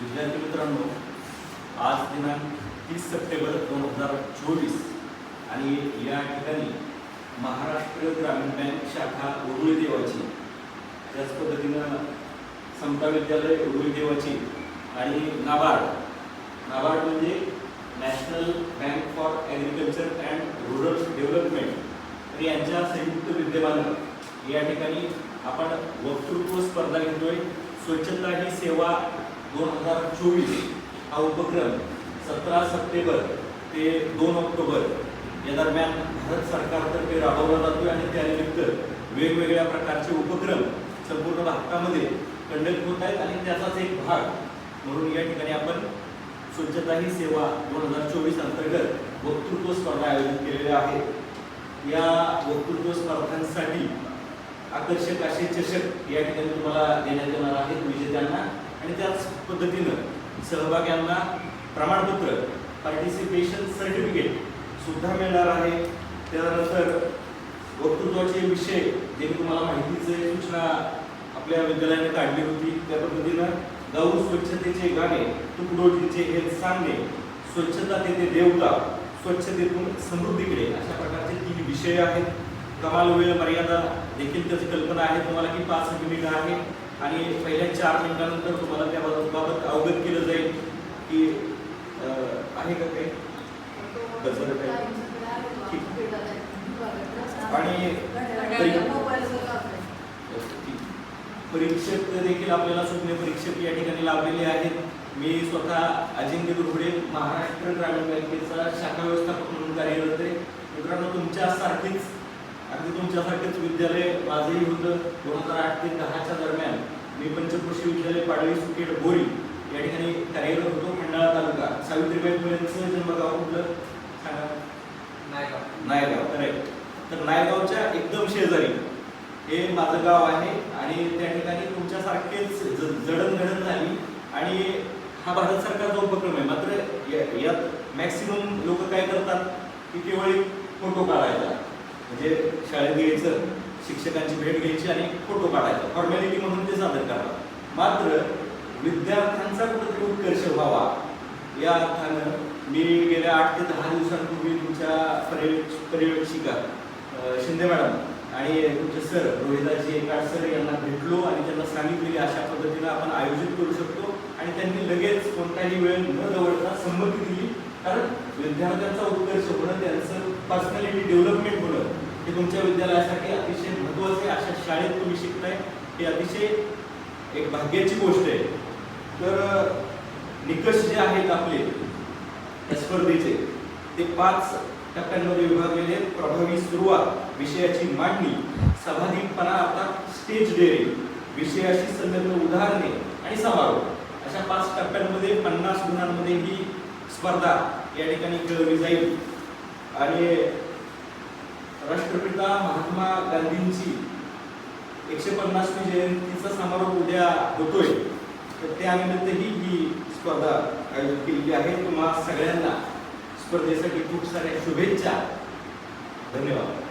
विद्यार्थी मित्रांनो आज दिनांक तीस सप्टेंबर दोन हजार चोवीस आणि या ठिकाणी महाराष्ट्र ग्रामीण बँक शाखा उरुळी देवाची त्याच पद्धतीनं समता विद्यालय उरुळी देवाची आणि नाबार्ड. नाबार्ड म्हणजे national bank for agriculture and rural development. तर यांच्या संयुक्त विद्यमानं या ठिकाणी आपण वक्तृत्व स्पर्धा घेतोय. स्वच्छता ही सेवा दोन हजार चोवीस हा उपक्रम सतरा सप्टेंबर ते दोन ऑक्टोबर या दरम्यान भारत सरकारतर्फे राबवला जातोय आणि त्यानिमित्त वेगवेगळ्या प्रकारचे उपक्रम संपूर्ण भारतामध्ये कंडक्ट होत आहेत आणि त्याचाच एक भाग म्हणून या ठिकाणी आपण स्वच्छता ही सेवा दोन हजार चोवीस अंतर्गत वक्तृत्व स्पर्धा आयोजित केलेल्या आहेत या वक्तृत्व स्पर्धांसाठी आकर्षक असे चषक या ठिकाणी तुम्हाला देण्यात येणार आहेत. विजेत्यांना आणि त्याच पद्धतीनं सहभाग्यांना प्रमाणपत्र पार्टिसिपेशन सर्टिफिकेट सुद्धा मिळणार आहे. त्यानंतर वक्तृत्वाचे विषय जे मी तुम्हाला माहितीचे सूचना आपल्या विद्यालयाने काढली होती त्या पद्धतीनं गाऊ स्वच्छतेचे गाणे तुकडोजीचे हे सांगणे स्वच्छता तेथे देवता स्वच्छतेतून समृद्धीकडे अशा प्रकारचे तीन विषय आहेत. कमाल वेळ मर्यादा देखील त्याची कल्पना आहे. तुम्हाला की पाच मिनिट आहे. आणि पहिल्या चार मिनिटानंतर तुम्हाला त्याबाबत बाबत अवगत केलं जाईल की आहे का काही? गजर काही? आणि परीक्षक देखील आपल्याला सुज्ञ परीक्षक या ठिकाणी लाभलेले आहेत. मी स्वतः अजिंक्य गुरुडे महाराष्ट्र ग्रामीण बँकेचा शाखा व्यवस्थापक म्हणून कार्यरत आहे मित्रांनो तुमच्यासारखीच अगदी तुमच्यासारखेच विद्यालय माझंही होतं. दोन हजार आठ ते दहाच्या दरम्यान मी पंचकृषी विद्यालय पाडळी सुकेड बोरी या ठिकाणी कार्यरत होतो खंडाळा तालुका. सावित्रीबाई फुलेंचं जन्मगाव कुठलं? सांगा. नायगाव. करेक्ट तर नायगावच्या एकदम शेजारी हे माझं गाव आहे आणि त्या ठिकाणी तुमच्यासारखेच जडणघडण झाली आणि हा भारत सरकारचा उपक्रम आहे. मात्र या- यात मॅक्सिमम लोक काय करतात? की केवळ फोटो काढायचा. म्हणजे शाळेत घ्यायचं शिक्षकांची भेट घ्यायची आणि फोटो काढायचा. फॉर्मॅलिटी म्हणून ते सादर करावं मात्र विद्यार्थ्यांचा कुठेतरी उत्कर्ष व्हावा या अर्थानं मी गेल्या आठ ते दहा दिवसांपूर्वी तुमच्या पर्यवेक्ष पर्यवेक्षिका शिंदे मॅडम आणि तुमचे सर रोहिदाजी एकाड सर यांना भेटलो आणि त्यांना सांगितले की अशा पद्धतीनं आपण आयोजित करू शकतो आणि त्यांनी लगेच कोणताही वेळ न दवडता संमती दिली. कारण विद्यार्थ्यांचा उत्कर्ष होणं त्यांचं पर्सनॅलिटी डेव्हलपमेंट होणं हे तुमच्या विद्यालयासाठी अतिशय महत्त्वाचे अशा शाळेत तुम्ही शिकताय हे अतिशय एक भाग्याची गोष्ट आहे. तर निकष जे आहेत आपले स्पर्धेचे ते पाच टप्प्यांमध्ये विभागलेले आहेत. प्रभावी सुरुवात विषयाची मांडणी सभाधीपणा अर्थात स्टेज डेअरिंग विषयाशी संलग्न उदाहरणे आणि समारोह अशा पाच टप्प्यांमध्ये पन्नास गुणांमध्ये ही स्पर्धा या ठिकाणी खेळवली जाईल. आणि राष्ट्रपिता महात्मा गांधींची एकशे पन्नासवी जयंतीचा समारोप उद्या होतोय. तर त्यानिमित्तही ही स्पर्धा आयोजित केलेली आहे. तुम्हा सगळ्यांना स्पर्धेसाठी खूप साऱ्या शुभेच्छा. धन्यवाद.